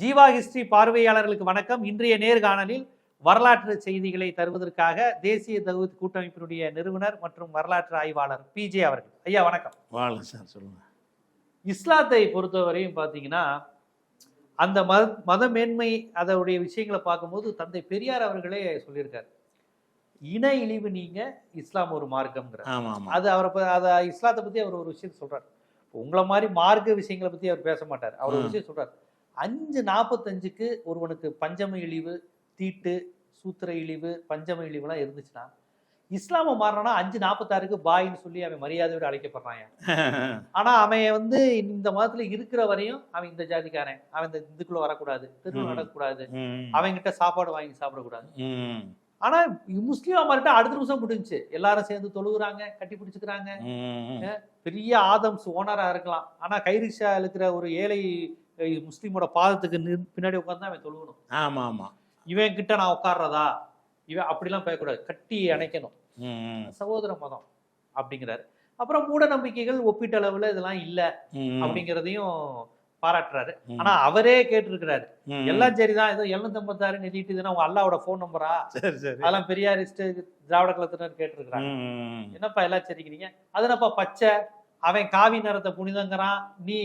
Jeeva history பார்வையாளர்களுக்கு வணக்கம். இன்றைய நேர்காணலில் வரலாற்று செய்திகளை தருவதற்காக தேசிய தகுதி கூட்டமைப்பினுடைய நிறுவனர் மற்றும் வரலாற்று ஆய்வாளர் பிஜே அவர்கள். ஐயா வணக்கம். வாழ சார் சொல்லுங்க. இஸ்லாத்தை பொறுத்தவரையும் பார்த்தீங்கன்னா அந்த மத மத மேன்மை அதோடைய விஷயங்களை பார்க்கும்போது தந்தை பெரியார் அவர்களே சொல்லியிருக்காரு. இன இழிவு நீங்க இஸ்லாம் ஒரு மார்க்கம்ங்கிற ஆமா ஆமா. அது அவரை அதை இஸ்லாத்தை பத்தி அவர் ஒரு விஷயம் சொல்றாரு. உங்களை மாதிரி மார்க்க விஷயங்களை பத்தி அவர் பேச மாட்டார். அவர் ஒரு. விஷயம் சொல்றாரு. அஞ்சு நாற்பத்தஞ்சுக்கு ஒருவனுக்கு பஞ்சம இழிவு தீட்டு சூத்திர இழிவு பஞ்சம இழிவுலாம் இருந்துச்சுன்னா இஸ்லாம மாறினா அஞ்சு நாற்பத்தாறுக்கு பாயின்னு சொல்லி அவன் மரியாதையோடு அழைக்கப்படுறான். ஆனா அவன் வந்து இந்த மதத்துல இருக்கிற வரையும் அவன் இந்த ஜாதிக்காரன். அவன் இந்த இதுக்குள்ள வரக்கூடாது தெருவில் ம். நடக்கக்கூடாது. அவன்கிட்ட சாப்பாடு வாங்கி சாப்பிடக்கூடாது. ஆனா முஸ்லீமா மாறிட்டா அடுத்த நிமிஷம் முடிஞ்சுச்சு எல்லாரும் சேர்ந்து தொழுகுறாங்க கட்டி பிடிச்சுக்கிறாங்க. பெரிய ஆதம்ஸ் ஓனரா இருக்கலாம். ஆனா கைரிஷா இருக்கிற ஒரு ஏழை முஸ்லீமோட பாதத்துக்கு பின்னாடி உட்கார்ந்து அவன் தொழுகணும். ஆமா ஆமா இவன் கிட்ட நான் உட்கார்றதா? இவன் அப்படிலாம் பேசக்கூடாது. கட்டி அணைக்கணும். சகோதர மதம் அப்படிங்கிறாரு. அப்புறம் மூட நம்பிக்கைகள் ஒப்பீட்டளவுல இதெல்லாம் இல்ல அப்படிங்கிறதையும் பாராட்டுறாரு. ஆனா அவரே கேட்டிருக்கிறாரு. எல்லாம் சரிதான். ஏதோ எழுநூத்தி ஐம்பத்தாறு நிதிட்டுதுன்னா உங்க அல்லாவோட ஃபோன் நம்பரா சரி சரி. அதெல்லாம் பெரியாரிஸ்ட் திராவிட கலத்தினர் கேட்டிருக்கிறாங்க. என்னப்பா எல்லாம் சரிக்கிறீங்க? அது என்னப்பா பச்சை? அவன் காவி நிறத்தை புனிதங்கிறான். நீ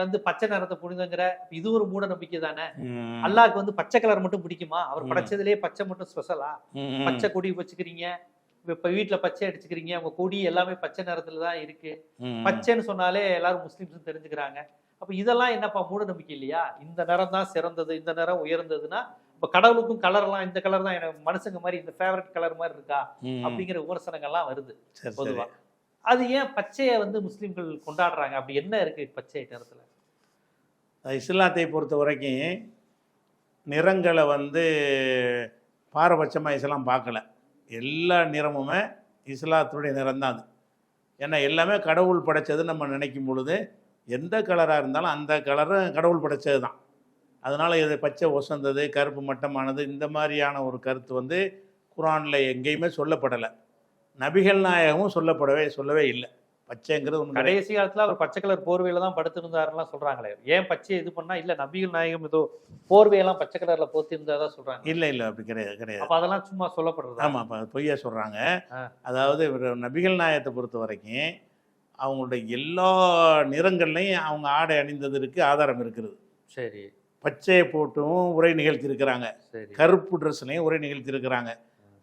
வந்து பச்சை நிறத்தை புனிதங்கிற இது ஒரு மூட நம்பிக்கை தானே? ம், அல்லாஹ்க்கு வந்து பச்சை கலர் மட்டும் பிடிக்குமா? அவர். படைச்சதுலயே பச்சை மட்டும் ஸ்பெஷலா பச்சை கொடி வச்சுக்கிறீங்க. இப்ப வீட்டுல பச்சை அடிச்சுக்கிறீங்க. உங்க கொடி எல்லாமே பச்சை நிறத்துல தான் இருக்கு. பச்சைன்னு சொன்னாலே எல்லாரும் முஸ்லிம்ஸ் தெரிஞ்சுக்கிறாங்க. அப்ப இதெல்லாம் என்னப்பா மூட நம்பிக்கை இல்லையா? இந்த நிறம் தான் சிறந்தது இந்த நிறம் உயர்ந்ததுன்னா இப்ப கடவுளுக்கும் கலர் எல்லாம் இந்த கலர் தான் எனக்கு மனுஷங்க மாதிரி இந்த ஃபேவரட் கலர் மாதிரி இருக்கா? அப்படிங்கிற விமர்சனங்கள்லாம் வருது பொதுவா. அது ஏன் பச்சையை வந்து முஸ்லீம்கள் கொண்டாடுறாங்க? அப்படி என்ன இருக்கு பச்சை நிறத்தில்? இஸ்லாத்தை பொறுத்த வரைக்கும் நிறங்களை வந்து பாரபட்சமாக இஸ்லாம் பார்க்கல. எல்லா நிறமுமே இஸ்லாத்துடைய நிறம் தான் அது. ஏன்னா எல்லாமே கடவுள் படைச்சது நம்ம நினைக்கும் பொழுது எந்த கலராக இருந்தாலும் அந்த கலரும் கடவுள் படைச்சது தான் அதனால் இது பச்சை ஒசந்தது கருப்பு மட்டமானது இந்த மாதிரியான ஒரு கருத்து வந்து குரானில் எங்கேயுமே சொல்லப்படலை. நபிகள் நாயகமும் சொல்லப்படவே சொல்லவே இல்லை. பச்சைங்கிறது ஒன்று கடைசி காலத்துல அவர் பச்சை கலர் போர்வையில தான் படுத்திருந்தாருலாம் சொல்றாங்களே. ஏன் பச்சையை இது பண்ணா? இல்ல நபிகள் நாயகம் ஏதோ போர்வையெல்லாம் பச்சை கலர்ல போத்தி இருந்தாதா சொல்றாங்க. இல்லை இல்லை அப்படி கிடையாது கிடையாது. அப்ப அதெல்லாம் சும்மா சொல்லப்படுறது? ஆமாம் இப்போ பொய்யா சொல்கிறாங்க. அதாவது இவர் நபிகள் நாயகத்தை பொறுத்த வரைக்கும் அவங்களுடைய எல்லா நிறங்கள்லையும் அவங்க ஆடை அணிந்ததற்கு ஆதாரம் இருக்கிறது. சரி. பச்சையை போட்டும் உரை நிகழ்த்தியிருக்கிறாங்க. சரி. கருப்பு ட்ரெஸ்லையும் உரை நிகழ்த்தியிருக்கிறாங்க.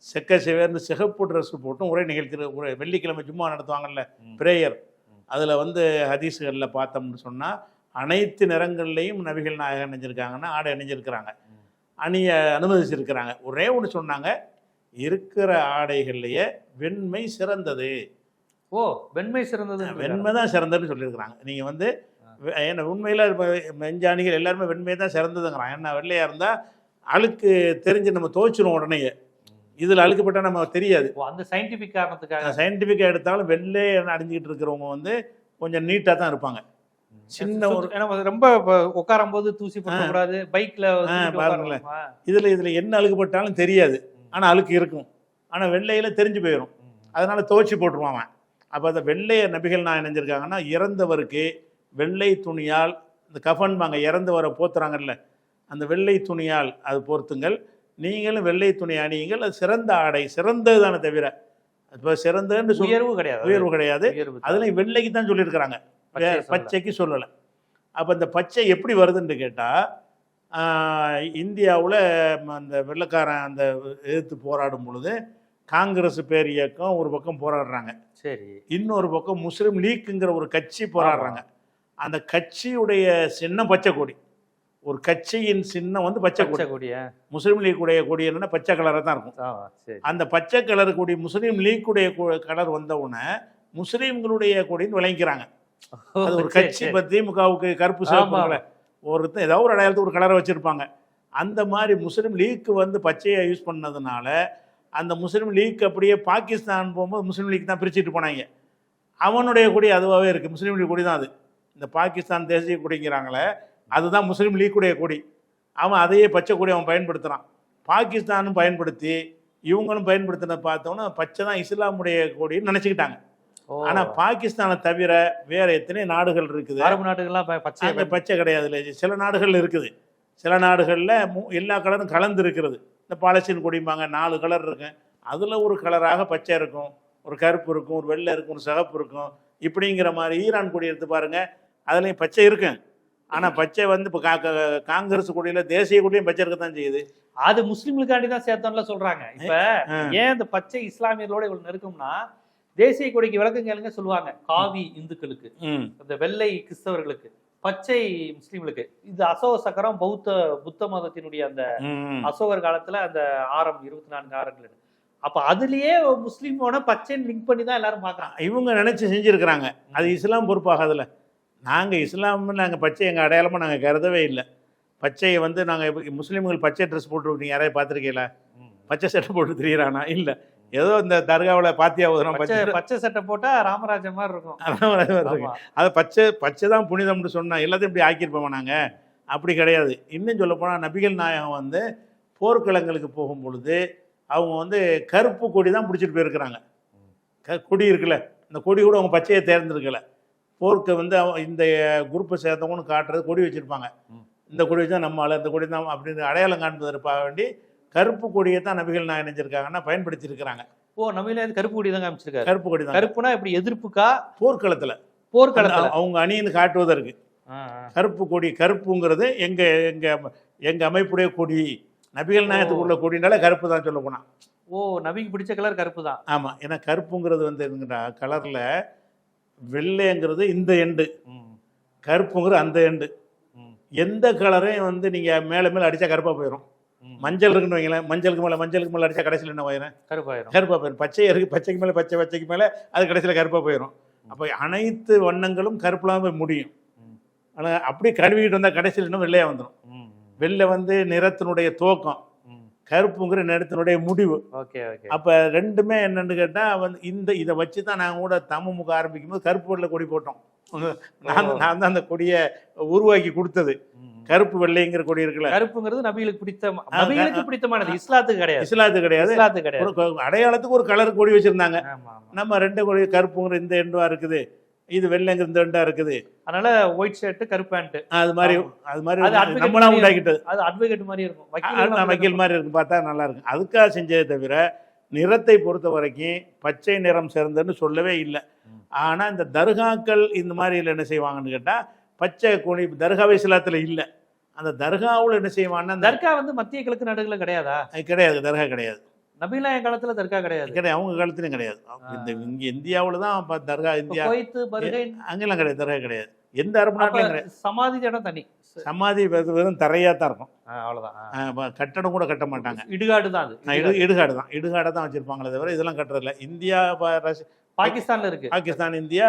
செக்க சிவர்னு சிகப்பு ட்ரெஸ் போட்டும் உரை நிகழ்த்தி உரை வெள்ளிக்கிழமை ஜும்மா நடத்துவாங்கல்ல. பிரேயர். அதில் வந்து ஹதீஸ்களில் பார்த்தோம்னு சொன்னால் அனைத்து நிறங்கள்லையும் நபிகள் நாயகம் அணிஞ்சிருக்காங்கன்னா ஆடை அணிஞ்சிருக்கிறாங்க. அணிய அனுமதிச்சிருக்கிறாங்க. ஒரே ஒன்று சொன்னாங்க இருக்கிற ஆடைகள்லேயே வெண்மை சிறந்தது. ஓ வெண்மை சிறந்தது வெண்மை தான் சிறந்ததுன்னு சொல்லியிருக்கிறாங்க. நீங்கள் வந்து ஏன்னா உண்மையில் மெஞ்சாணிகள் எல்லாருமே வெண்மை தான் சிறந்ததுங்கிறான் ஏன்னா வெள்ளையாக இருந்தால் அழுக்கு தெரிஞ்சு நம்ம துவைச்சிரும் உடனே இதில் அழுக்குப்பட்டால் நம்ம தெரியாது. அந்த சயின்டிபிக் காரணத்துக்காக. சயின்டிஃபிக்காக எடுத்தாலும் வெள்ளை அணிஞ்சிக்கிட்டு இருக்கிறவங்க வந்து கொஞ்சம் நீட்டாக தான் இருப்பாங்க. சின்ன ஒரு- ஏன்னா ரொம்ப உட்காரும் போது தூசி போட கூடாது பைக்ல பாருங்களேன். இதில் இதில் என்ன அழுக்குப்பட்டாலும் தெரியாது. ஆனால் அழுக்கு இருக்கும். ஆனால் வெள்ளையில் தெரிஞ்சு போயிடும் அதனால துவைச்சி போட்டுருவான் அவன். அப்போ அந்த வெள்ளைய நபிகள் நான் நினைஞ்சிருக்காங்கன்னா இறந்தவருக்கு வெள்ளை துணியால் இந்த கஃன்பாங்க இறந்தவரை போத்துறாங்கல்ல அந்த வெள்ளை துணியால் அது போர்த்துங்கள். நீங்களும் வெள்ளை துணி அணியுங்கள். அது சிறந்த ஆடை சிறந்தது தானே தவிர இப்போ சிறந்ததுன்னு சொல்லி உயர்வு கிடையாது. உயர்வு கிடையாது. அதுலேயும் வெள்ளைக்கு தான் சொல்லியிருக்கிறாங்க. பச்சைக்கு சொல்லலை. அப்போ இந்த பச்சை எப்படி வருதுன்னு கேட்டால் இந்தியாவில் அந்த வெள்ளைக்காரன் அந்த எதிர்த்து போராடும் பொழுது காங்கிரஸ் பேர் இயக்கம் ஒரு பக்கம் போராடுறாங்க. சரி. இன்னொரு பக்கம் முஸ்லீம் லீக்குங்கிற ஒரு கட்சி போராடுறாங்க. அந்த கட்சியுடைய சின்னம் பச்சை கொடி. ஒரு கட்சியின் சின்னம் வந்து பச்சை கொடி. பச்சை கொடிய? முஸ்லீம் லீக்குடைய கொடி என்னன்னா பச்சை கலராக தான் இருக்கும். அந்த பச்சை கலர் கொடி முஸ்லீம் லீக்குடைய கொ- கலர் வந்த உடனே முஸ்லீம்களுடைய கொடின்னு விளங்கிக்கிறாங்க. அது ஒரு கட்சி. இப்போ திமுகவுக்கு கருப்பு ஆமா. சிவப்புல ஒருத்தன் ஏதோ ஒரு அடையாளத்துக்கு ஒரு கலரை வச்சிருப்பாங்க. அந்த மாதிரி முஸ்லீம் லீக் வந்து பச்சையை யூஸ் பண்ணதுனால அந்த முஸ்லீம் லீக் அப்படியே பாகிஸ்தான் போகும்போது முஸ்லீம் லீக் தான் பிரிச்சுட்டு போனாங்க. அவனுடைய கொடி அதுவாகவே இருக்குது முஸ்லீம் லீக் கொடி தான் அது. இந்த பாகிஸ்தான் தேசிய கொடிங்கிறாங்களே அதுதான் முஸ்லீம் லீக்குடைய கொடி. அவன் அதையே பச்சை கொடி அவன் பயன்படுத்துகிறான் பாகிஸ்தானும் பயன்படுத்தி இவங்களும் பயன்படுத்தின பார்த்தோன்னா பச்சை தான் இஸ்லாமுடைய கொடின்னு நினச்சிக்கிட்டாங்க. ஓ. ஆனா பாகிஸ்தானை தவிர வேற எத்தனை நாடுகள் இருக்குது? அரபு நாடுகள்லாம் ப- பச்சையை அங்க பச்சை கிடையாது. இல்லை சில நாடுகள் இருக்குது. சில நாடுகளில் எல்லா கலரும் கலந்து இருக்கிறது. இந்த பாலஸ்தீன் கொடிம்பாங்க நாலு கலர் இருக்கும். அதில் ஒரு கலராக பச்சை இருக்கும் ஒரு கருப்பு இருக்கும் ஒரு வெள்ளை இருக்கும் ஒரு சிகப்பு இருக்கும். இப்படிங்கிற மாதிரி ஈரான் கொடி எடுத்து பாருங்க அதுலேயும் பச்சை இருக்கும் ஆனால் பச்சை வந்து இப்போ காங்கிரஸ் கொடியில் தேசிய கொடியும் பச்சை இருக்க தான் செய்யுது. அது முஸ்லிம்களுக்காண்டி தான் சேர்த்தோம்ல சொல்றாங்க. இப்ப. ஏன் இந்த பச்சை இஸ்லாமியர்களோட இவ்வளவு நெருக்கம்னா தேசிய கொடிக்கு விளக்கம் கேளுங்க சொல்லுவாங்க. காவி இந்துக்களுக்கு இந்த வெள்ளை கிறிஸ்தவர்களுக்கு பச்சை முஸ்லிம்களுக்கு. இது அசோக சக்கரம் பௌத்த புத்த மதத்தினுடைய அந்த அசோகர் காலத்துல அந்த ஆரம் இருபத்தி நான்கு ஆரங்கள் அப்ப அதுலயே முஸ்லீமோட பச்சைன்னு லிங்க் பண்ணி தான் எல்லாரும் பாக்குறாங்க இவங்க நினச்சி செஞ்சுருக்கிறாங்க. அது இஸ்லாம் பொறுப்பாகாதுல்ல நாங்கள் இஸ்லாம்னு நாங்கள் பச்சை எங்கள் அடையாளமாக நாங்கள் கருதவே இல்லை. பச்சையை வந்து நாங்கள் முஸ்லீம்கள் பச்சை ட்ரெஸ் போட்டு நீங்கள் யாரையும் பார்த்துருக்கீங்களா? பச்சை சட்டை போட்டு திரியிறானா? இல்லை. ஏதோ இந்த தர்காவில் பாத்தியா ஓதுறோம் பச்சை பச்சை சட்டை போட்டா ராமராஜன் மாதிரி இருக்கும். அதான் வருது. ஆமா. அதை பச்சை பச்சை தான் புனிதம்னு சொன்னா எல்லாத்தையும் இப்படி ஆக்கியிருப்போம் நாங்கள் அப்படி கிடையாது. இன்னும் சொல்ல போனால் நபிகள் நாயகம் வந்து போர்க்களங்களுக்கு போகும் பொழுது அவங்க வந்து கருப்பு கொடி தான் பிடிச்சிட்டு போயிருக்கிறாங்க. க கொடி இருக்குல்ல. இந்த கொடி கூட அவங்க பச்சையை தேர்ந்தெடுக்கல. போருக்கு வந்து இந்த குரூப்பை சேர்ந்தவங்கன்னு காட்டுறது கொடி வச்சுருப்பாங்க. இந்த கொடி வச்சா நம்ம ஆளு இந்த கொடி தான் அப்படின்னு அடையாளம் காண்பதற்காக வேண்டி கருப்பு கொடியை தான் நபிகள் நாயகம் நினைச்சிருக்காங்கன்னா பயன்படுத்தியிருக்கிறாங்க. ஓ நவீன கருப்பு கொடி தான் காமிச்சிருக்காரு. கருப்பு கொடி தான் கருப்புனா இப்படி எதிர்ப்புக்கா? போர்க்களத்தில். போர்க்களத்துல. அவங்க அணின்னு காட்டுவதற்கு. கருப்பு கொடி கருப்புங்கிறது எங்க எங்க எங்க அமைப்புடைய கொடி. நபிகள் நாயகத்துக்கு உள்ள கொடினால கருப்பு தான் சொல்ல போனா. ஓ நபிக்கு பிடிச்ச கலர் கருப்பு தான். ஆமா ஏன்னா கருப்புங்கிறது வந்து என்னங்கடா கலர்ல வெள்ளைங்கிறது இந்த எண்டு கருப்புங்கிறது அந்த எண்டு எந்த கலரையும் வந்து நீங்க மேல மேல அடிச்சா கருப்பா போயிடும் மஞ்சள் இருக்குன்னு வைங்களேன். மஞ்சளுக்கு மேல மஞ்சளுக்கு மேல அடிச்சா கடைசியில் என்ன போயிடும் கருப்பாயிரும். கருப்பா போயிடும் பச்சை இருக்கு பச்சைக்கு மேல பச்சை பச்சைக்கு மேல அது கடைசியில் கருப்பா போயிடும் அப்போ அனைத்து வண்ணங்களும் கருப்புலாம் போய் முடியும். ம். ஆனா அப்படி கழுவிக்கிட்டு வந்தா கடைசியில் இன்னும் வெள்ளையா வந்துடும் ம், வெள்ளை வந்து நிறத்தினுடைய துவக்கம். ம். கருப்புங்கிற நிறத்தினுடைய முடிவு. Okay okay. அப்போ ரெண்டுமே என்னன்னு கேட்டால் வந்து இந்த இதை வச்சு தான் நாங்கள் கூட தமுமுக ஆரம்பிக்கும் போது கருப்பு வெள்ளை கொடி போட்டோம். நான் நான் தான் அந்த கொடியை உருவாக்கி கொடுத்தது. கருப்பு வெள்ளைங்கிற கொடி இருக்குல்ல. கருப்புங்கிறது நபிகளுக்கு பிடித்த நபிகளுக்கு பிடித்தமானது. இஸ்லாத்துக்கு கிடையாது. இஸ்லாத்து கிடையாது. இஸ்லாத்துக்கு கிடையாது. அடையாளத்துக்கு ஒரு கலர் கொடி வச்சிருந்தாங்க. நம்ம ரெண்டு கொடி கருப்புங்கிற இந்த எண்டா இருக்குது. இது வெள்ளைங்கிற இந்த எண்டா இருக்குது. அதனால ஒயிட் ஷர்ட் கருப்பு பேண்ட் அது மாதிரி. அது மாதிரி நம்மளா மாதிரி உண்டாக்கிட்டது அது அட்வொகேட் மாதிரி இருக்கும். வக்கீல் மாதிரி இருக்கும். பார்த்தா நல்லா இருக்கும். அதுக்காக செஞ்சதே தவிர நிறத்தை பொறுத்த வரைக்கும் பச்சை நிறம் சேர்ந்ததுன்னு சொல்லவே இல்லை. ஆனால் இந்த தர்காக்கள் இந்த மாதிரியில் என்ன செய்வாங்கன்னு கேட்டால் பச்சை கொடி தர்காவே இஸ்லாத்தில் இல்லை. அந்த தர்காவில் என்ன செய்வாங்கன்னா தர்கா வந்து மத்திய கிழக்கு நாடுகள்ல கிடையாதா? கிடையாது தர்கா கிடையாது. நபிலாய காலத்துல தர்கா கிடையாது. கிடையாது அவங்க காலத்துலையும் கிடையாது. இந்த இங்கே இந்தியாவில் தான் தர்கா இந்தியா அங்கெல்லாம் கிடையாது தர்கா கிடையாது. எந்த அரபு நாட்டிலும் கிடையாது. சமாதி இடம் தனி. சமாதி வெறும் தரையாக தான் இருக்கும். அவ்வளவுதான். கட்டடம் கூட கட்ட மாட்டாங்க. இடுகாடு தான் அது. இடுகாடு. தான். இடுகாடை தான் வச்சிருப்பாங்களே தவிர இதெல்லாம் கட்டுறதில்ல. இந்தியா பாகிஸ்தான்ல இருக்கு. Pakistan India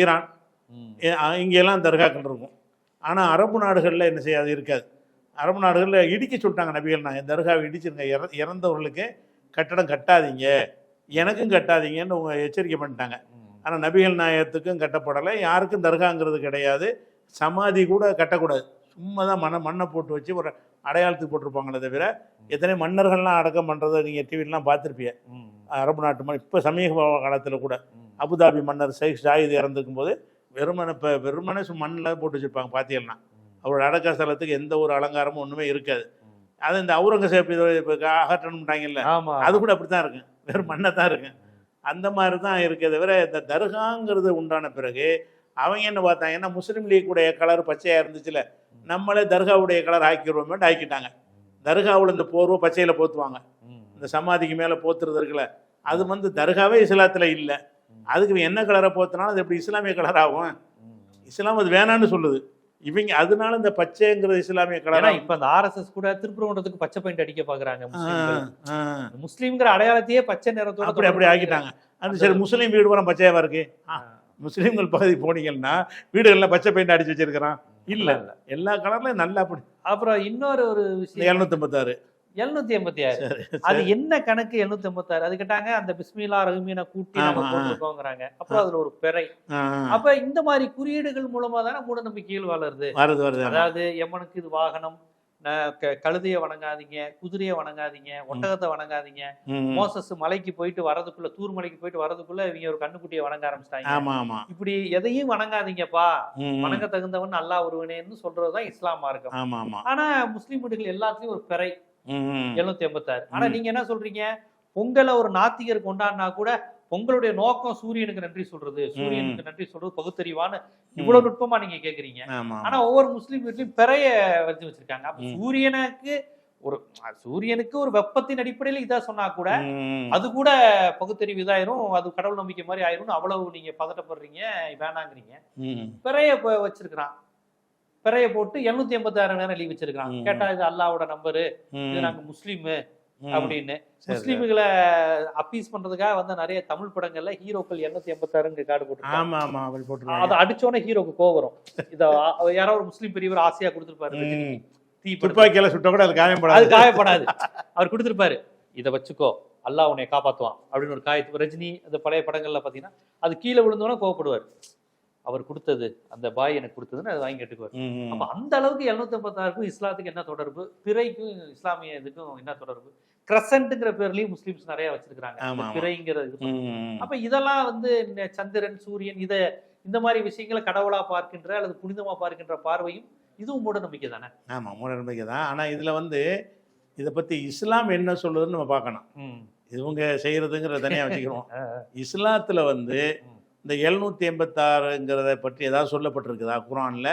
Iran. இங்கெல்லாம் தர்காக்கள் இருக்கும். ஆனால் அரபு நாடுகளில் என்ன செய்யாது இருக்காது. அரபு நாடுகளில் இடிக்க சொல்லிட்டாங்க நபிகள் நான். தர்காவை இடிச்சிருங்க. இற- இறந்தவர்களுக்கு கட்டடம் கட்டாதீங்க. எனக்கும் கட்டாதீங்கன்னு உங்க எச்சரிக்கை பண்ணிட்டாங்க. ஆனால் நபிகள் நாயகத்துக்கும் கட்டப்படலை. யாருக்கும் தர்காங்கிறது கிடையாது. சமாதி கூட கட்டக்கூடாது. சும்மா தான் மண்ணை மண்ணை போட்டு வச்சு ஒரு அடையாளத்துக்கு போட்டிருப்பாங்களே தவிர எத்தனை மன்னர்கள்லாம் அடக்கம் பண்ணுறதை நீங்கள் டிவிலாம் பார்த்துருப்பீங்க. அரபு நாட்டு மன்னர் இப்போ சமீப காலத்தில் கூட. அபுதாபி மன்னர் ஷேக் ஷாயித் இறந்துக்கும் போது வெறுமனை இப்போ வெறுமனை மண்ணில் போட்டு வச்சுருப்பாங்க. பார்த்தீங்கன்னா அவரோட அடக்க ஸ்தலத்துக்கு எந்த ஒரு அலங்காரமும் ஒன்றுமே இருக்காது. அது இந்த அவுரங்கசீப் இப்போ அகற்றணும்ட்டாங்கல்ல அது கூட அப்படி தான் இருக்கும். வெறும் மண்ணை தான் இருக்கு அந்த மாதிரி தான் இருக்கே தவிர இந்த தர்காங்கிறது உண்டான பிறகு அவங்க என்ன பார்த்தாங்கன்னா முஸ்லீம் லீக்குடைய கலர் பச்சையாக இருந்துச்சுல நம்மளே தர்காவுடைய கலர் ஆக்கிடுவோமே ஆக்கிட்டாங்க. தர்காவில் இந்த போர்வை பச்சையில் போத்துவாங்க. இந்த சமாதிக்கு மேலே போத்துறது இருக்குல்ல அது வந்து தர்காவே இஸ்லாத்தில் இல்லை. அதுக்கு என்ன கலரை போத்தினாலும் அது எப்படி இஸ்லாமிய கலர் ஆகும். இஸ்லாம் அது வேணான்னு சொல்லுது. இவங்க அதனால இந்த பச்சைங்கிறது இஸ்லாமிய கலரா இப்ப இந்த ஆர்எஸ்எஸ் கூட திருப்பரங்குன்றத்துக்கு பச்சை பெயிண்ட் அடிக்க பாக்குறாங்க முஸ்லீம்ங்கிற அடையாளத்தையே பச்சை நிறத்தோட அப்படி அப்படி ஆக்கிட்டாங்க. அது சரி முஸ்லீம் வீடு பூரா பச்சையாவா இருக்கு. முஸ்லீம்கள் பகுதி போனீங்கன்னா வீடுகளில் பச்சை பெயிண்ட் அடிச்சு வச்சிருக்கிறான். இல்ல இல்ல. எல்லா கலர்லயும் நல்லா அப்படி. அப்புறம் இன்னொரு ஒரு விஷயம். எழுநூத்தம்பத்தாறு. எழுநூத்தி எண்பத்தி ஆறு. அது என்ன கணக்கு எழுநூத்தி எண்பத்தி ஆறு? அது கேட்டாங்க அந்த பிஸ்மிலா ரஹ்மீனை கூட்டி நம்ம. போட்டிருக்கோங்கிறாங்க. அப்புறம் அதுல ஒரு பிறை. அப்ப இந்த மாதிரி குறியீடுகள் மூலமா தானே மூட நம்பிக்கைகள் வளருது. அதாவது எமனுக்கு இது வாகனம் கழுதைய வணங்காதீங்க குதிரையை வணங்காதீங்க ஒட்டகத்தை வணங்காதீங்க. மோசஸ் மலைக்கு போயிட்டு வரதுக்குள்ள தூர் மலைக்கு போயிட்டு வரதுக்குள்ள இவங்க ஒரு கண்ணுக்குட்டியை வணங்க ஆரம்பிச்சிட்டாங்க. இப்படி எதையும் வணங்காதீங்கப்பா. வணங்க தகுந்தவன் அல்லாஹ் ஒருவனேன்னு சொல்றதுதான் இஸ்லாம் ஆமா. ஆனா முஸ்லீம் வீடுகள் எல்லாத்துலயும் ஒரு பிறை. எழுநூத்தி எண்பத்தாறு. ஆனா. நீங்க என்ன சொல்றீங்க? பொங்கலை ஒரு நாத்திகர் கொண்டாடினா கூட பொங்கலுடைய நோக்கம் சூரியனுக்கு நன்றி சொல்றது. சூரியனுக்கு நன்றி சொல்றது பகுத்தறிவான்னு இவ்வளவு நுட்பமா நீங்க கேக்குறீங்க. ஆனா ஒவ்வொரு முஸ்லீம் வீட்லயும் பிறைய வச்சு வச்சிருக்காங்க. அப்ப. சூரியனுக்கு ஒரு சூரியனுக்கு ஒரு வெப்பத்தின் அடிப்படையில இதா சொன்னா கூட. அது கூட பகுத்தறிவு இதாயிரும். அது கடவுள் நம்பிக்கை மாதிரி ஆயிரும் அவ்வளவு நீங்க பதட்டப்படுறீங்க வேணாங்கிறீங்க. பிறைய வச்சிருக்கிறான். பிறைய போட்டு எழுநூத்தி எண்பத்தி ஆறு நேரம் லீவ் வச்சிருக்கான் ம். கேட்டா இது அல்லாவோட நம்பரு. இது நாங்க முஸ்லீம். அப்படின்னு. முஸ்லீம்களை அப்பீஸ் பண்றதுக்காக வந்த நிறைய தமிழ் படங்கள்ல ஹீரோக்கள் எண்ணூத்தி எண்பத்தாறுங்க கார்டு அவள் அதை அடிச்சோன்னே ஹீரோக்கு கோவம் வரும் இத அ- யாரோ ஒரு முஸ்லீம் பெரியவர் ஆசையா கொடுத்துருப்பாரு. தீ. துப்பாக்கியில சுட்ட கூட அது அது காயப்படாது காயப்படாது அவர் கொடுத்துருப்பாரு இதை வச்சுக்கோ அல்லாஹ் உன்னை காப்பாத்துவான் அப்படின்னு ஒரு காயத்து ரஜினி அந்த பழைய படங்கள்ல பாத்தீங்கன்னா அது கீழே விழுந்தோன்னே கோவப்படுவார் அவர் கொடுத்தது அந்த பாய் எனக்கு கொடுத்ததுன்னு அதை வாங்கி கேட்டுக்குவார். அப்ப அந்த அளவுக்கு எழுநூத்தி ஐம்பத்தாறுக்கும் இஸ்லாத்துக்கு என்ன தொடர்பு? பிறைக்கும் இஸ்லாமிய இதுக்கும் என்ன தொடர்பு? கிரசன்ட்ங்கிற பேர்லயும் முஸ்லிம்ஸ் நிறைய வச்சிருக்காங்க ஆமா, ஆமா. பிறைங்கிற இது ம், ம். அப்ப இதெல்லாம் வந்து சந்திரன் சூரியன் இத இந்த மாதிரி விஷயங்களை கடவுளா பார்க்கின்ற அல்லது புனிதமா பார்க்கின்ற பார்வையும் இதுவும் மூட நம்பிக்கை தானே? ஆமா மூட நம்பிக்கை தான். ஆனா இதுல வந்து இதை பத்தி இஸ்லாம் என்ன சொல்லுதுன்னு நம்ம பார்க்கணும். இவங்க செய்யறதுங்கிற தனியா வச்சுக்கிறோம் இஸ்லாத்துல வந்து. இந்த எழுநூத்தி எண்பத்தாறுங்கிறத பற்றி ஏதாவது சொல்லப்பட்டிருக்குதா குரான்ல?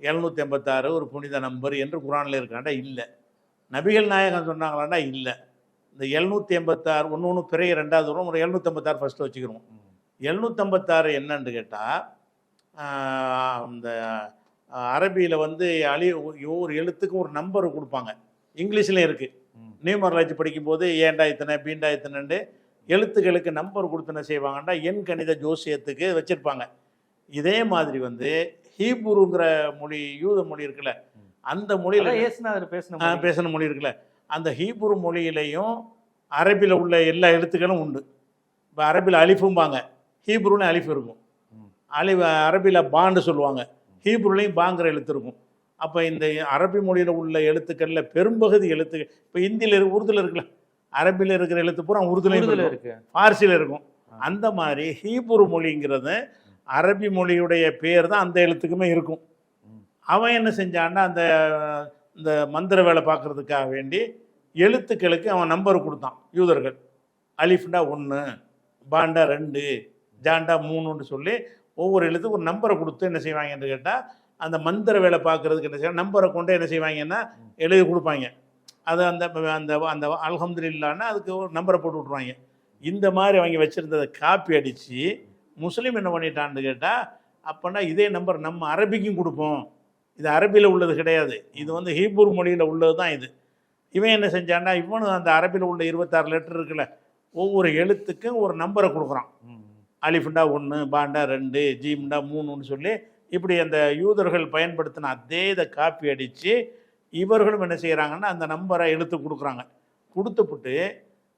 எழுநூத்தி எண்பத்தாறு ஒரு புனித நம்பர் என்று குரான்ல இருக்காண்டா? இல்லை. நபிகள் நாயகம் சொன்னாங்களாண்டா? இல்லை. இந்த எழுநூத்தி எண்பத்தாறு ஒன்று ஒன்று பிறைய ரெண்டாவது வரும் ஒரு எழுநூத்தி ஐம்பத்தாறு ஃபர்ஸ்ட் வச்சுக்கிறோம் எழுநூற்றம்பத்தாறு என்னன்னு கேட்டால் இந்த அரபியில் வந்து அழி ஒரு எழுத்துக்கு ஒரு நம்பர் கொடுப்பாங்க. இங்கிலீஷ்லேயும் இருக்குது. நியூமராலஜி படிக்கும்போது ஏண்டா இத்தனை பீண்டா இத்தனைண்டு எழுத்துக்களுக்கு நம்பர் கொடுத்து என்ன செய்வாங்கன்னா எண் கணித ஜோசியத்துக்கு வச்சுருப்பாங்க இதே மாதிரி வந்து ஹீப்ருங்கிற மொழி யூத மொழி இருக்குல்ல. அந்த மொழியில் பேசின. பேசின மொழி இருக்குல்ல அந்த ஹீப்ரு மொழியிலையும் அரபியில் உள்ள எல்லா எழுத்துக்களும் உண்டு இப்போ அரபியில் அலிஃபும்பாங்க ஹீப்ருன்னு அலிஃப் இருக்கும். அலி அரபியில் பாண்டு சொல்லுவாங்க ஹீப்ருலையும் பாங்கிற எழுத்து இருக்கும் அப்போ இந்த அரபி மொழியில் உள்ள எழுத்துக்களில் பெரும்பகுதி எழுத்து இப்போ இந்தியில் இரு உருதுல இருக்குல்ல அரபியில் இருக்கிற எழுத்து பூரா உருதுல இருக்கு. பார்சியில் இருக்கும். அந்த மாதிரி ஹீப்ரு மொழிங்கிறது அரபி மொழியுடைய பேர் தான் அந்த எழுத்துக்குமே இருக்கும். அவன் என்ன செஞ்சான்னா அந்த இந்த மந்திர வேலை பார்க்கறதுக்காக வேண்டி எழுத்துக்களுக்கு அவன் நம்பர் கொடுத்தான். யூதர்கள். அலிஃப்டா ஒன்று பாண்டா ரெண்டு ஜாண்டா மூணுன்னு சொல்லி ஒவ்வொரு எழுத்துக்கும் ஒரு நம்பரை கொடுத்து என்ன செய்வாங்கன்னு கேட்டால் அந்த மந்திர வேலை பார்க்கறதுக்கு என்ன செய்வாங்க? நம்பரை கொண்டு என்ன செய்வாங்கன்னா எழுதி கொடுப்பாங்க. அது அந்த அந்த அந்த அல்ஹம்துலில்லான்னா அதுக்கு ஒரு நம்பரை போட்டு விட்ருவாங்க இந்த மாதிரி அவங்க வச்சுருந்ததை காப்பி அடித்து முஸ்லீம் என்ன பண்ணிட்டான்னு கேட்டால் அப்போனா இதே நம்பர் நம்ம அரபிக்கும் கொடுப்போம். இது அரபியில் உள்ளது கிடையாது. இது வந்து ஹீப்ரு மொழியில் உள்ளது தான் இது. இவன் என்ன செஞ்சான்னா இவனும் அந்த அரபியில் உள்ள இருபத்தாறு லெட்டர் இருக்குல்ல ஒவ்வொரு எழுத்துக்கும் ஒரு நம்பரை கொடுக்குறான். அலிஃபுண்டா ஒன்று பாண்டா ரெண்டு ஜீம்டா மூணுன்னு சொல்லி இப்படி அந்த யூதர்கள் பயன்படுத்தின அதே இதை காப்பி அடித்து இவர்களும் என்ன செய்கிறாங்கன்னா அந்த நம்பரை எழுத்து கொடுக்குறாங்க. கொடுத்துப்புட்டு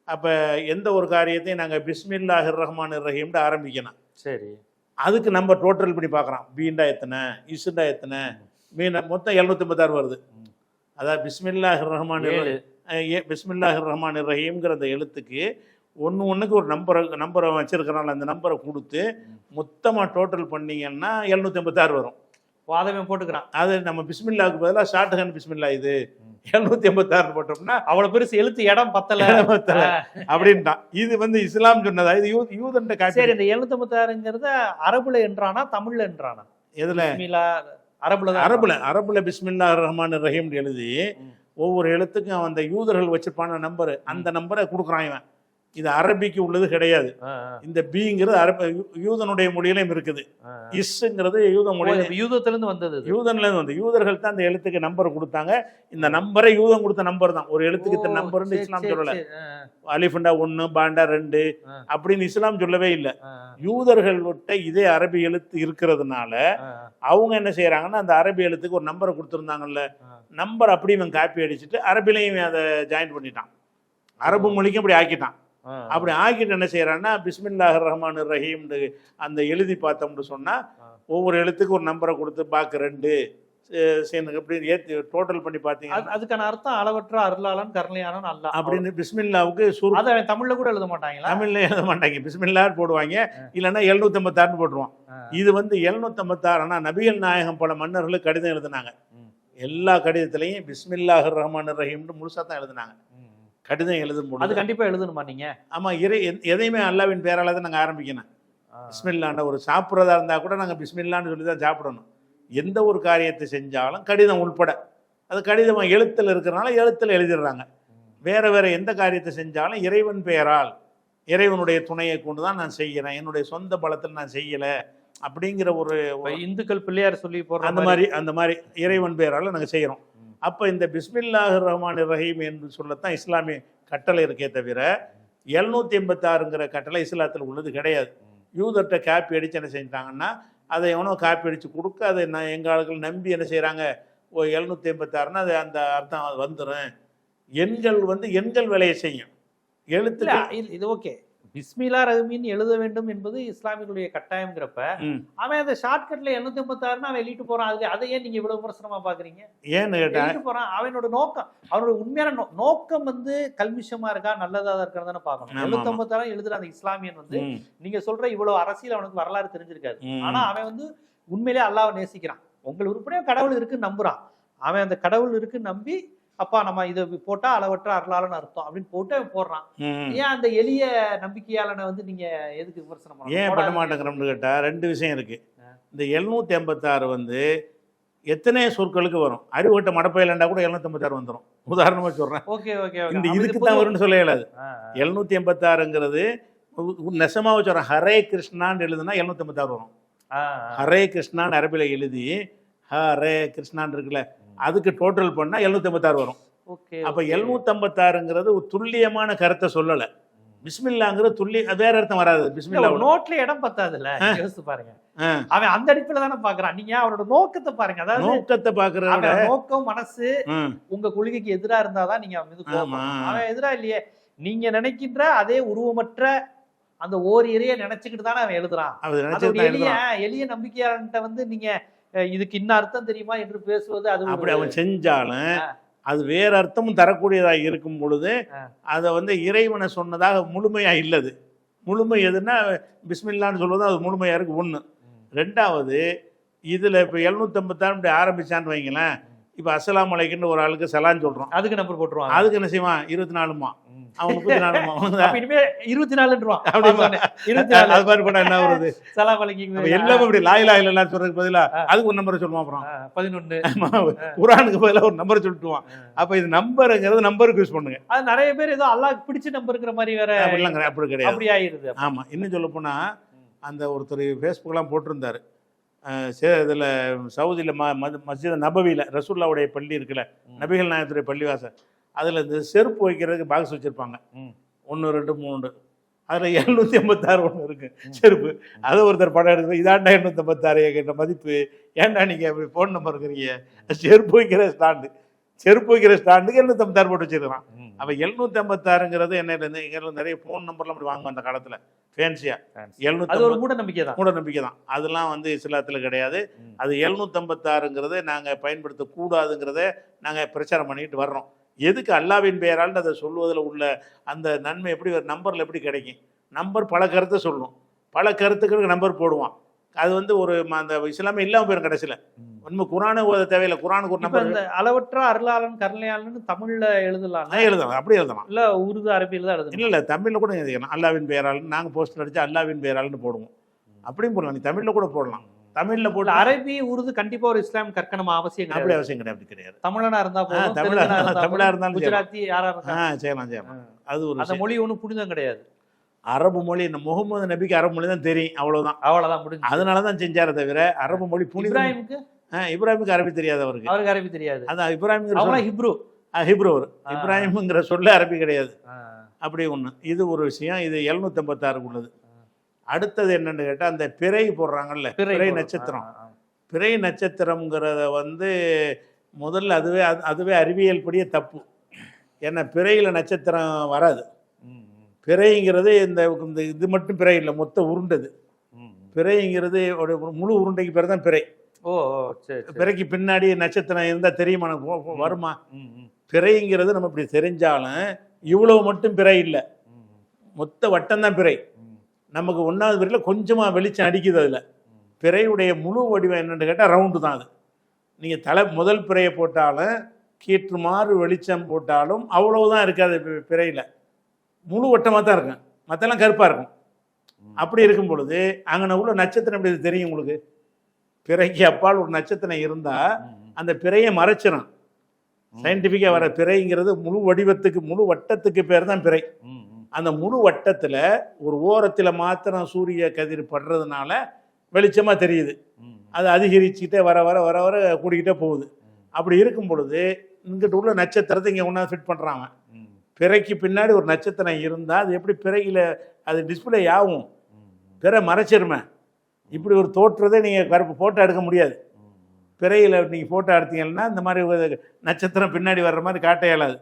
அப்போ எந்த ஒரு காரியத்தையும் நாங்கள் பிஸ்மில்லாஹிர் ரஹ்மான் ரஹீம்னு ஆரம்பிக்கணும். சரி. அதுக்கு நம்ம டோட்டல் பண்ணி பார்க்குறோம். பீண்டா எத்தனை? இசுண்டா எத்தனை? மீன மொத்தம் எழுநூத்தி வருது. அதாவது பிஸ்மில்லாஹிர் ரஹ்மான் பிஸ்மில்லாஹிர் ரஹ்மான் ரஹீம்ங்கிற அந்த எழுத்துக்கு ஒன்று ஒன்றுக்கு ஒரு நம்பரை நம்பரை வச்சிருக்கிறனால அந்த நம்பரை கொடுத்து மொத்தமாக டோட்டல் பண்ணீங்கன்னா எழுநூத்தி எண்பத்தாறு வரும். வாதமே போட்டுக்கிறான். அது நம்ம பிஸ்மில்லாவுக்கு பதிலாக ஷார்ட் ஹேண்ட் பிஸ்மில்லா இது. எழுநூத்தி எண்பத்தாறு போட்டோம்னா அவ்வளவு பெருசு எழுத்து இடம் பத்தல. பத்தல. அப்படின்ட்டான். இது வந்து இஸ்லாம் சொன்னதா? இது யூ யூதன்ட்ட சரி இந்த எழுநூத்தி ஐம்பத்தாறுங்கிறத அரபுல என்றானா தமிழ்ல என்றானா? எதுல? அரபுல அரபுல. அரபுல பிஸ்மில்லா ரஹ்மான் ரஹீம் எழுதி. ஒவ்வொரு எழுத்துக்கும் அந்த யூதர்கள் வச்சிருப்பான நம்பர். அந்த நம்பரை கொடுக்குறான் இவன். இது அரபிக்கு உள்ளது கிடையாது. இந்த பிங்கிறது அரப யூதனுடைய மொழியிலும் இருக்குது. இஸ்ங்கிறது யூத மொழியில. இது யூதத்துல இருந்து வந்தது இது. யூதன்ல இருந்து வந்து யூதர்கள் தான் அந்த எழுத்துக்கு நம்பர் கொடுத்தாங்க. இந்த நம்பரை யூதன் கொடுத்த நம்பர் தான். ஒரு எழுத்துக்கு இத்தனை நம்பர்னு இஸ்லாம் சொல்லல. அலிஃபண்டா ஒன்று பாண்டா ரெண்டு. அப்படின்னு இஸ்லாம் சொல்லவே இல்லை. ஆ, யூதர்கள் விட்ட இதே அரபி எழுத்து இருக்கிறதுனால அவங்க என்ன செய்றாங்கன்னா அந்த அரபி எழுத்துக்கு ஒரு நம்பரை கொடுத்துருந்தாங்கல்ல. நம்பர் அப்படி இவன் காப்பி அடிச்சுட்டு அரபிலையும் அதை ஜாயின் பண்ணிட்டான். அரபு மொழிக்கும் அப்படி ஆக்கிட்டான். அப்படி ஆக்கிட்டு என்ன செய்யறான்னா பிஸ்மில்லாஹ் ரஹ்மான் ரஹீம் அந்த எழுதி பார்த்தோம்னு சொன்னா. ஒவ்வொரு எழுத்துக்கும் ஒரு நம்பரை கொடுத்து பாக்கு ரெண்டு சீனுக்கு இப்படி ஏற்றி டோட்டல் பண்ணி பார்த்தீங்கன்னா அது- அதுக்கான அர்த்தம் அளவற்ற அருளாளன் கருணையாளன் அல்ல அப்படின்னு பிஸ்மில்லாவுக்கு சுரு அதை தமிழ்ல கூட எழுத மாட்டாங்களா தமிழ்ல எழுத மாட்டாங்க பிஸ்மில்லா போடுவாங்க இல்லைன்னா எழுநூத்தம்பத்தாறுன்னு போட்டுருவான். இது வந்து எழுநூத்தம்பத்தாறுனா நபிகள் நாயகம் பல மன்னர்களுக்கு கடிதம் எழுதினாங்க. எல்லா கடிதத்திலையும் பிஸ்மில்லாஹ் ரஹ்மான் ரஹீம்னு முழுசா தான் எழுதினாங்க. கடிதம் எழுதும் அது பொழுது கண்டிப்பா எழுதணுமா நீங்க? ஆமா இறை எதையுமே அல்லாவின் பேரால தான் நாங்கள் ஆரம்பிக்கணும். பிஸ்மில்லாண்ட ஒரு சாப்பிட்றதா இருந்தால் கூட நாங்கள் பிஸ்மில்லான்னு சொல்லி தான் சாப்பிடணும். எந்த ஒரு காரியத்தை செஞ்சாலும் கடிதம் உள்பட. அது கடிதம் எழுத்தில் இருக்கிறனால எழுத்தில் எழுதிடுறாங்க. வேற வேற எந்த காரியத்தை செஞ்சாலும் இறைவன் பெயரால் இறைவனுடைய துணையை கொண்டு தான் நான் செய்கிறேன். என்னுடைய சொந்த பலத்தில் நான் செய்யலை அப்படிங்கிற ஒரு இந்துக்கள் பிள்ளையார் சொல்லி போடுற அந்த மாதிரி அந்த மாதிரி இறைவன் பெயரால் நாங்கள் செய்கிறோம். அப்போ இந்த பிஸ்மில்லாஹ் ரஹ்மான் ரஹீம் என்று சொல்லத்தான் இஸ்லாமிய கட்டளை இருக்கே தவிர எழுநூத்தி எண்பத்தாறுங்கிற கட்டளை இஸ்லாத்தில் உள்ளது கிடையாது. யூதர்கிட்ட காப்பி அடித்து என்ன செஞ்சிட்டாங்கன்னா அதை எவனோ காப்பி அடித்து கொடுக்க அதை நான் எங்கள் ஆளுகள் நம்பி என்ன செய்கிறாங்க ஓ எழுநூற்றி எண்பத்தாறுனா அது அந்த அர்த்தம் வந்துடும் எண்கள் வந்து எண்கள் வேலையை செய்யும். எழுத்து இது ஓகே பிஸ்மிலா ரஹ்மீன் எழுத வேண்டும் என்பது இஸ்லாமியர்களுடைய கட்டாயம்ங்கிறப்ப. அவன் அந்த ஷார்ட்கட்ல எண்ணூத்தி ஐம்பத்தாறுனா அவன் எழுதிட்டு போறான். அது அதை ஏன் நீங்க இவ்வளவு விமர்சனமா பாக்குறீங்க? எழுதிட்டு போறான். அவனோட நோக்கம் அவனோட உண்மையான நோக்கம் வந்து கல்மிஷமா இருக்கா நல்லதா இருக்கிறது தானே பார்க்கணும். ஆமா, எழுநூத்தி. ஐம்பத்தாறு எழுதுற அந்த இஸ்லாமியன் வந்து நீங்க சொல்ற இவ்வளவு அரசியல் அவனுக்கு வரலாறு தெரிஞ்சிருக்காது. ஆனா அவன் வந்து உண்மையிலேயே அல்லாஹ்வை நேசிக்கிறான். உங்கள் உருப்படியா கடவுள் இருக்குன்னு நம்புறான். அவன் அந்த கடவுள் இருக்குன்னு நம்பி அப்பா நம்ம இதை போட்டா அளவற்ற அருளாளன்னு அர்த்தம் அப்படின்னு போட்டு போடுறான். ஏன் அந்த எளிய நம்பிக்கையாளனை வந்து நீங்க எதுக்கு விமர்சனம் பண்ணணும்? ஏன் பண்ண. மாட்டேங்கிறோம்னு கேட்டால் ரெண்டு விஷயம் இருக்கு இந்த எழுநூத்தி எண்பத்தாறு வந்து எத்தனை சொற்களுக்கு வரும் அறிவுகட்ட மடப்பையிலண்டா கூட எழுநூத்தி ஐம்பத்தாறு வந்துடும் உதாரணமா சொல்றேன் ஓகே ஓகே. இந்த இதுக்கு இது தான் வரும்னு சொல்ல இயலாது. எழுநூத்தி எண்பத்தாறுங்கிறது நெசமாவை சொல்றேன் ஹரே கிருஷ்ணான்னு எழுதுனா எழுநூத்தி எண்பத்தாறு வரும். ஹரே கிருஷ்ணான்னு அரபில எழுதி ஹரே கிருஷ்ணான்னு இருக்குல்ல அதுக்கு டோட்டல் பண்ணா எழுநூத்தி எண்பத்தாறு வரும் அப்ப ஐம்பத்தாறுங்கிறது ஒரு துல்லியமான கருத்தை சொல்லல. பிஸ்மில்லாங்கிறது துல்லிய அது வேற அர்த்தம் வராது. பிஸ்மில்லா நோட்ல இடம் பத்தாதுல்ல. யோசிச்சு பாருங்க. அவன் அந்த அடிப்புல தானே பாக்குறான். நீங்க அவனோட நோக்கத்தை பாருங்க. அதாவது நோக்கத்தை பாக்குறத நோக்கம் மனசு உங்க கொள்கைக்கு எதிரா இருந்தாதான் நீங்க அவன் மீது. அவன் எதிரா இல்லையே. நீங்க நினைக்கின்ற அதே உருவமற்ற அந்த ஓர் இறைய நினைச்சுக்கிட்டு தானே அவன் எழுதுறான். எளிய. எளிய நம்பிக்கையாளன்ட்ட வந்து நீங்க இதுக்கு இன்ன அர்த்தம் தெரியுமா என்று பேசுவது அது அப்படி அவன் செஞ்சாலும். அது வேற அர்த்தமும் தரக்கூடியதா இருக்கும் பொழுது. அதை வந்து இறைவனை சொன்னதாக முழுமையா இல்லது. முழுமை எதுன்னா பிஸ்மில்லான்னு சொல்வது அது முழுமையா இருக்கு ஒண்ணு. ரெண்டாவது இதுல இப்ப எழுநூத்தம்பத்தாறு ஆரம்பிச்சான்னு வைங்களேன் இப்ப அஸ்ஸலாமு அலைக்குன்னு ஒரு ஆளுக்கு சலான் சொல்றோம். அதுக்கு நம்பர் போட்டுருவாங்க. அதுக்கு என்ன செய்வான்? இருபத்தி நாலுமா இருபத்தி அப்படி இருபத்தி நாலு அது மாதிரி பண்ணா என்ன வருது? அப்ப அலைக்கும் எல்லாமே இப்படி லாயிலா சொல்றதுக்கு பதிலா அதுக்கு ஒரு நம்பரை சொல்லுவான் அப்புறம். பதினொன்னு. குரானுக்கு பதிலா ஒரு நம்பரை சொல்லிட்டுவான் அப்ப இது நம்பருங்கிறது நம்பருக்கு யூஸ் பண்ணுங்க. அது நிறைய பேர் ஏதோ அல்லாஹ் பிடிச்ச நம்பருங்கிற மாதிரி வேற அப்படிலாம் அப்படி கிடையாது. அப்படி ஆயிருது. ஆமா இன்னும் சொல்ல போனா அந்த ஒருத்தர் ஃபேஸ்புக்கெலாம் போட்டிருந்தாரு. இதில் சவுதியில் ம மஸ்ஜித் நபவியில் ரசூல்லாவுடைய பள்ளி இருக்குல்ல நபிகள் நாயகத்துடைய பள்ளிவாசல். அதில் இந்த செருப்பு வைக்கிறதுக்கு பாக்ஸ் வச்சுருப்பாங்க. ஒன்று ரெண்டு மூணு. அதில் எழுநூற்றி ஐம்பத்தாறு ஒன்று இருக்கு. செருப்பு. அதை ஒருத்தர் படம் எடுக்குது. இதாண்டா எண்ணூற்றி ஐம்பத்தாறு என்கிட்ட மதிப்பு. ஏன்டா நீங்கள் அப்படி ஃபோன் நம்பர் இருக்கிறீங்க? செருப்பு வைக்கிற ஸ்டாண்டு செருப்பு வைக்கிற ஸ்டாண்டுக்கு எழுநூற்றி ஐம்பத்தாறு போட்டு வச்சிருக்கிறான் அப்போ எழுநூற்றி ஐம்பத்தாறுங்கிறது என்ன இருந்து நிறைய ஃபோன் நம்பர்லாம் அப்படி வாங்குவோம் அந்த காலத்தில். ஃபேன்சியாக அது எழுநூற்றி ஒரு மூட நம்பிக்கை தான் மூட நம்பிக்கை தான் அதெல்லாம் வந்து இஸ்லாத்தில் கிடையாது. அது எழுநூத்தம்பத்தாறுங்கிறத நாங்கள் பயன்படுத்தக்கூடாதுங்கிறத நாங்கள் பிரச்சாரம் பண்ணிட்டு வர்றோம். எதுக்கு அல்லாவின் பெயரால் அதை சொல்லுவதில் உள்ள அந்த நன்மை எப்படி ஒரு நம்பரில் எப்படி கிடைக்கும்? நம்பர் பல கருத்தை சொல்லும். பல கருத்துக்களுக்கு நம்பர் போடுவான். அது வந்து ஒரு அந்த இஸ்லாமே இல்லாமல் போயிடும் கடைசியில். உண்மை குரானு ஓத தேவையில்லை. குரானுக்கு ஒரு நம்பர் இந்த அளவற்ற அருளாளன் கருணையாளன் தமிழ்ல எழுதலாம்? எழுதலாம். அப்படி எழுதலாம். இல்ல உருது அரபியில தான் இல்லை எழுதணும்? இல்லை தமிழில் கூட எழுதிக்கலாம். அல்லாவின் பெயரால். நாங்கள் போஸ்டர் அடிச்சு அல்லாவின் பெயரால்னு போடுவோம். அப்படியும் போடலாம். நீ தமிழில் கூட போடலாம். தமிழில் போட்டு அரபி உருது கண்டிப்பா ஒரு இஸ்லாம் கற்கணும் அவசியம் அப்படி அவசியம் கிடையாது கிடையாது. தமிழனா இருந்தா போதும் தமிழா தமிழா இருந்தாலும். குஜராத்தி யாரா இருந்தா செய்யலாம் செய்யலாம். அது ஒரு அந்த. மொழி ஒண்ணும் புனிதம் கிடையாது. அரபு மொழி இந்த முகமது நபிக்கு அரபு மொழி தான் தெரியும் அவ்வளவுதான். அவ்வளவுதான் முடிஞ்சு. அதனால தான் செஞ்சாரே தவிர அரபு மொழி புனித இப்ராஹிமுக்கு? இப்ராஹிமுக்கு அரபி தெரியாது அவருக்கு. அவருக்கு அரபி தெரியாது. அதான் இப்ராஹிம் ஹிப்ரு. ஹிப்ரு அவர். இப்ராஹிம்ங்கிற சொல்ல அரபி கிடையாது. அப்படி ஒன்று இது ஒரு விஷயம் இது எழுநூத்தம்பத்தாறுக்கு உள்ளது. அடுத்தது என்னன்னு கேட்டால் அந்த பிறை போடுறாங்கல்ல பிறை. நட்சத்திரம். பிறை நட்சத்திரம்ங்கிறத வந்து முதல்ல அதுவே அது- அதுவே அறிவியல் படியே தப்பு. ஏன்னா பிறையில் நட்சத்திரம் வராது. பிறைங்கிறது இந்த இந்த இது மட்டும் பிறை இல்லை மொத்த உருண்டது. பிறைங்கிறது ஒரு முழு உருண்டைக்கு பேர் தான் பிறை. ஓ பிறைக்கு பின்னாடி நட்சத்திரம் இருந்தால் தெரியுமா எனக்கு வருமா? பிறைங்கிறது நம்ம இப்படி தெரிஞ்சாலும் இவ்வளவு மட்டும் பிறை இல்லை. மொத்த வட்டம் தான் பிறை. நமக்கு ஒன்றாவது பிறையில் கொஞ்சமாக வெளிச்சம் அடிக்குது அதில். பிறையுடைய முழு வடிவம் என்னன்னு கேட்டால் ரவுண்டு தான் அது நீங்கள் தலை முதல் பிறையை போட்டாலும் கீற்று மாறு வெளிச்சம் போட்டாலும் அவ்வளவுதான் இருக்காது பிறையில் முழு வட்டமாக தான் இருக்கும் மற்றெல்லாம் கருப்பாக இருக்கும். அப்படி இருக்கும் பொழுது அங்கே உள்ள நட்சத்திரம் எப்படி தெரியும் உங்களுக்கு பிறைக்கு அப்பால் ஒரு நட்சத்திரம் இருந்தால் அந்த பிறையை மறைச்சிடும். சயின்டிஃபிக்காக வர பிறைங்கிறது முழு வடிவத்துக்கு முழு வட்டத்துக்கு பேர் தான் பிறை. அந்த முழு வட்டத்தில் ஒரு ஓரத்தில் மாத்திரம் சூரிய கதிர் படுறதுனால வெளிச்சமாக தெரியுது. அது அதிகரிச்சுக்கிட்டே வர வர வர வர கூடிக்கிட்டே போகுது. அப்படி இருக்கும் பொழுது இங்கிட்ட உள்ள நட்சத்திரத்தை இங்கே ஒன்றா ஃபிட் பண்ணுறாங்க பிறைக்கு பின்னாடி ஒரு நட்சத்திரம் இருந்தால் அது எப்படி பிறையில் அது டிஸ்பிளே ஆகும்? பிறை மறைச்சிருமே. இப்படி ஒரு தோற்றத்தை நீங்கள் கருப்பு ஃபோட்டோ எடுக்க முடியாது. பிறையில் நீங்கள் ஃபோட்டோ எடுத்தீங்கன்னா இந்த மாதிரி நட்சத்திரம் பின்னாடி வர்ற மாதிரி காட்ட இயலாது.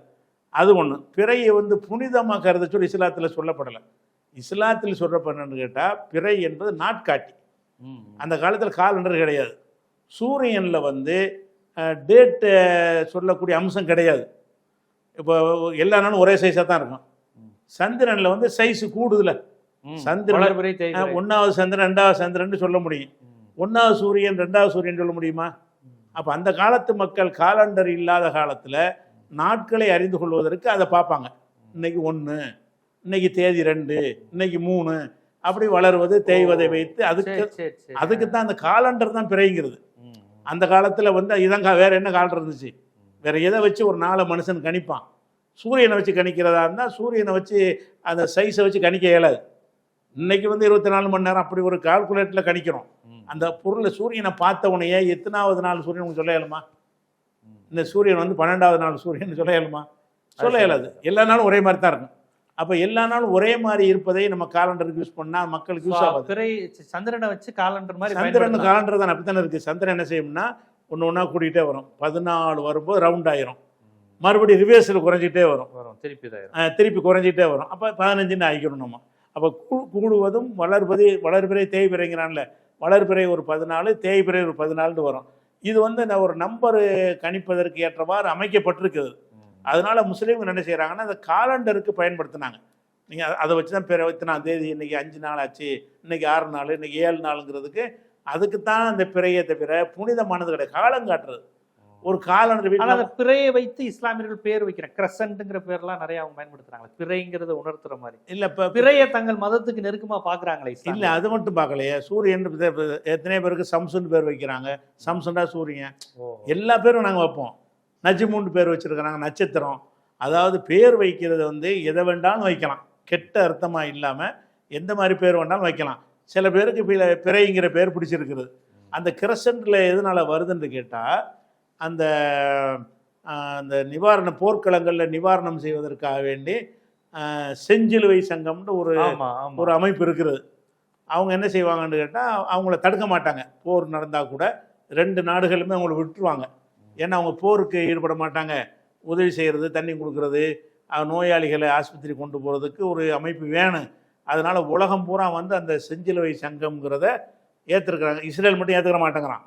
அது ஒன்று பிறையை வந்து புனிதமாக கருத சொல்லி இஸ்லாத்தில் சொல்லப்படலை. இஸ்லாத்தில் சொல்லப்படணுன்னு கேட்டால் பிறை என்பது நாட்காட்டி. அந்த காலத்தில் காலண்டர் கிடையாது. சூரியனில் வந்து டேட்டு சொல்லக்கூடிய அம்சம் கிடையாது. இப்போ எல்லா நாளும் ஒரே சைஸாக தான் இருக்கும். சந்திரனில் வந்து சைஸு கூடுதல. சந்திரன். ஒன்றாவது சந்திரன் ரெண்டாவது சந்திரன் சொல்ல முடியும். ஒன்றாவது சூரியன் ரெண்டாவது சூரியன் சொல்ல முடியுமா. அப்போ அந்த காலத்து மக்கள் காலண்டர் இல்லாத காலத்தில் நாட்களை அறிந்து கொள்வதற்கு அதை பார்ப்பாங்க. இன்னைக்கு ஒன்று இன்னைக்கு தேதி ரெண்டு இன்னைக்கு மூணு அப்படி வளருவது தேய்வதை வைத்து அதுக்கு. அதுக்கு தான் அந்த காலண்டர் தான் பிறைங்கிறது. அந்த காலத்தில் வந்து இதான் கா- வேற என்ன காலண்டர் இருந்துச்சு? வேற எதை வச்சு ஒரு நாளை மனுஷன் கணிப்பான்? சூரியனை வச்சு கணிக்கிறதா இருந்தால் சூரியனை வச்சு அந்த சைஸை வச்சு கணிக்க இயலாது. இன்னைக்கு வந்து இருபத்தி நாலு மணி நேரம் அப்படி ஒரு கால்குலேட்டரில் கணிக்கிறோம். அந்த பொருளை சூரியனை பார்த்த உடனே எத்தனாவது நாள் சூரியன் உங்களுக்கு சொல்ல இயலுமா. இந்த சூரியன் வந்து பன்னெண்டாவது நாள் சூரியன் சொல்ல இயலுமா சொல்ல. இயலாது எல்லா நாளும் ஒரே மாதிரி தான் இருக்கும். அப்போ எல்லா நாளும் ஒரே மாதிரி இருப்பதை நம்ம காலண்டருக்கு யூஸ் பண்ணால் மக்களுக்கு யூஸ் ஆகாது. பிறை சந்திரனை வச்சு காலண்டர் மாதிரி சந்திரன். காலண்டர் தான் அப்படித்தானே இருக்குது சந்திரன் என்ன செய்யும்னா ஒன்று ஒன்றா கூட்டிகிட்டே வரும். பதினாலு வரும்போது ரவுண்ட் ஆயிரும். மறுபடியும் ரிவர்ஸில் குறைஞ்சிட்டே வரும். வரும் திருப்பி திருப்பி குறைஞ்சிட்டே வரும். அப்போ பதினஞ்சுன்னு ஆகிக்கணும் நம்ம. அப்போ கூடுவதும் வளர்வது வளர்பிறை தேய்பிறைங்கிறான்ல. வளர்பிறை ஒரு பதினாலு தேய்பிறை ஒரு பதினாலுன்னு வரும். இது வந்து நான் ஒரு நம்பர் கணிப்பதற்கு ஏற்றவாறு அமைக்கப்பட்டிருக்குது. அதனால முஸ்லீம்கள் என்ன செய்கிறாங்கன்னா அந்த காலண்டருக்கு பயன்படுத்தினாங்க. நீங்கள் அதை வச்சு தான் பிற இத்தனாம் தேதி இன்னைக்கு அஞ்சு நாள் ஆச்சு இன்னைக்கு ஆறு நாள் இன்னைக்கு ஏழு நாளுங்கிறதுக்கு அதுக்கு தான் அந்த பிறையை தவிர புனிதமானது கிடையாது. காலம் காட்டுறது. ஒரு காலண்டர் வீட்டில் அந்த பிறையை வைத்து இஸ்லாமியர்கள் பேர் வைக்கிறேன் கிரசன்ட்ங்கிற பேர்லாம் நிறைய அவங்க பயன்படுத்துறாங்க பிறைங்கிறத உணர்த்துற மாதிரி. இல்லை இப்போ பிறையை தங்கள் மதத்துக்கு நெருக்கமா பாக்குறாங்களே இல்லை. அது மட்டும் பார்க்கலையே சூரியன் எத்தனை பேருக்கு சம்சுன்னு பேர் வைக்கிறாங்க. சம்சுண்டா சூரியன். எல்லா பேரும் நாங்கள் வைப்போம். நஜிமுன்னு பேர் வச்சிருக்கிறாங்க நட்சத்திரம். அதாவது பேர் வைக்கிறது வந்து எதை வேண்டாலும் வைக்கலாம். கெட்ட அர்த்தமாக இல்லாமல் எந்த மாதிரி பேர் வேண்டாலும் வைக்கலாம். சில பேருக்கு பிற- பிறைங்கிற பேர் பிடிச்சிருக்குது அந்த கிரசண்டில் எதனால வருதுன்னு கேட்டால் அந்த அந்த நிவாரண போர்க்களங்களில் நிவாரணம் செய்வதற்காக வேண்டி செஞ்சிலுவை சங்கம்னு ஒரு ஒரு அமைப்பு இருக்கிறது. அவங்க என்ன செய்வாங்கன்னு கேட்டால் அவங்கள தடுக்க மாட்டாங்க. போர் நடந்தால் கூட ரெண்டு நாடுகளுமே அவங்கள விட்டுருவாங்க. ஏன்னா அவங்க போருக்கு ஈடுபட மாட்டாங்க. உதவி செய்கிறது தண்ணி கொடுக்கறது நோயாளிகளை ஆஸ்பத்திரி கொண்டு போகிறதுக்கு ஒரு அமைப்பு வேணும். அதனால் உலகம் பூரா வந்து அந்த செஞ்சிலுவை சங்கம்ங்கிறத ஏற்றுருக்குறாங்க இஸ்ரேல் மட்டும் ஏற்றுக்கிற மாட்டேங்கிறான்.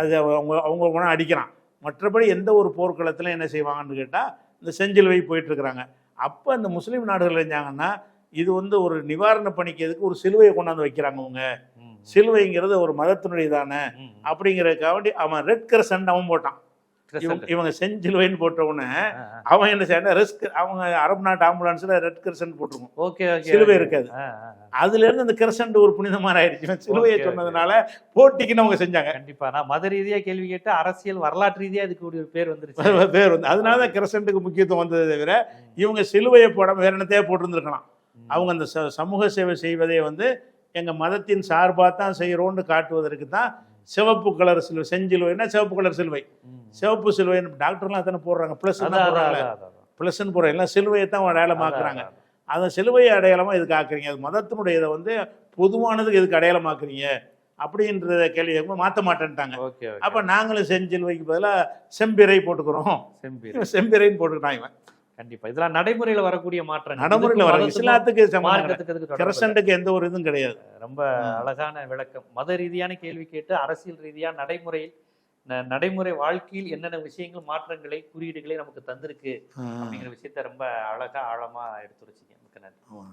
அது அவங்க அவங்க கூட அடிக்கிறான். மற்றபடி எந்த ஒரு போர்க்களத்திலும் என்ன செய்வாங்கன்னு கேட்டால் இந்த செஞ்சிலுவை போயிட்டுருக்குறாங்க. அப்போ இந்த முஸ்லீம் நாடுகள் செஞ்சாங்கன்னா இது வந்து ஒரு நிவாரண பணிக்கு எதுக்கு ஒரு சிலுவையை கொண்டாந்து வைக்கிறாங்க அவங்க சிலுவைங்கிறது ஒரு மதத்தினுடைய தானே ம். அப்படிங்கிறதுக்காண்டி அவன் ரெட் கிரசன்ட் அவன் போட்டான். இவங்க செஞ்சிலுவைன்னு போட்ட உடனே ஆ, ஆ. அவன் என்ன செய்யணும் ரெஸ்க் அவங்க அரபு நாட்டு ஆம்புலன்ஸில் ரெட் கிரசன்ட் போட்டிருக்கும் ஓகே ஓகே சிலுவை. இருக்காது. அதுல இருந்து அந்த கிரசன்ட் ஒரு புனிதமான ஆயிடுச்சு. இவன் சிலுவையை. சொன்னதுனால போட்டிக்குன்னு அவங்க செஞ்சாங்க. கண்டிப்பா. நான் மத ரீதியா கேள்வி கேட்டு அரசியல் வரலாற்று ரீதியா இதுக்கு ஒரு பேர் வந்துருச்சு. பேர் வந்து. அதனால தான் கிரசன்ட்டுக்கு முக்கியத்துவம் வந்ததை தவிர இவங்க சிலுவையை போடாம வேற என்னத்தையே போட்டிருந்துருக்கலாம். அவங்க அந்த சமூக சேவை செய்வதே வந்து எங்க மதத்தின் சார்பாக தான் செய்கிறோன்னு காட்டுவதற்கு தான் சிவப்பு கலர் சிலுவை செஞ்சிலுவைன்னா சிவப்பு கலர் சிலுவை. சிவப்பு சிலுவை டாக்டர்லாம் அத்தனை போடுறாங்க? ப்ளஸ். ப்ளஸ்ன்னு போடுறாங்க. எல்லாம் சிலுவையை தான் அடையாளமாக்குறாங்க. அந்த சிலுவையை அடையாளமாக இதுக்கு ஆக்குறீங்க? அது மதத்தினுடைய இதை வந்து பொதுவானதுக்கு எதுக்கு அடையாளமாக்குறீங்க அப்படின்றத கேள்வி மாற்ற மாட்டேன்ட்டாங்க. அப்போ நாங்களும் செஞ்சிலுவைக்கு பதிலாக போட்டுக்கிறோம். செம்பீர் இவன் செம்பிறைன்னு போட்டுக்கிட்டான் இவன். கண்டிப்பா. இதெல்லாம் நடைமுறையில வரக்கூடிய மாற்றம். நடைமுறையில் வர இஸ்லாத்துக்கு மார்க்கத்துக்கு. கிரசண்டுக்கு எந்த ஒரு இதுவும் கிடையாது. ரொம்ப அழகான விளக்கம். மத ரீதியான கேள்வி கேட்டு அரசியல் ரீதியா நடைமுறையில் நடைமுறை வாழ்க்கையில் என்னென்ன விஷயங்கள் மாற்றங்களை குறியீடுகளை நமக்கு தந்திருக்கு அப்படிங்கிற விஷயத்த ரொம்ப அழகா ஆழமா எடுத்துரைச்சிங்க. மிக்க நன்றி.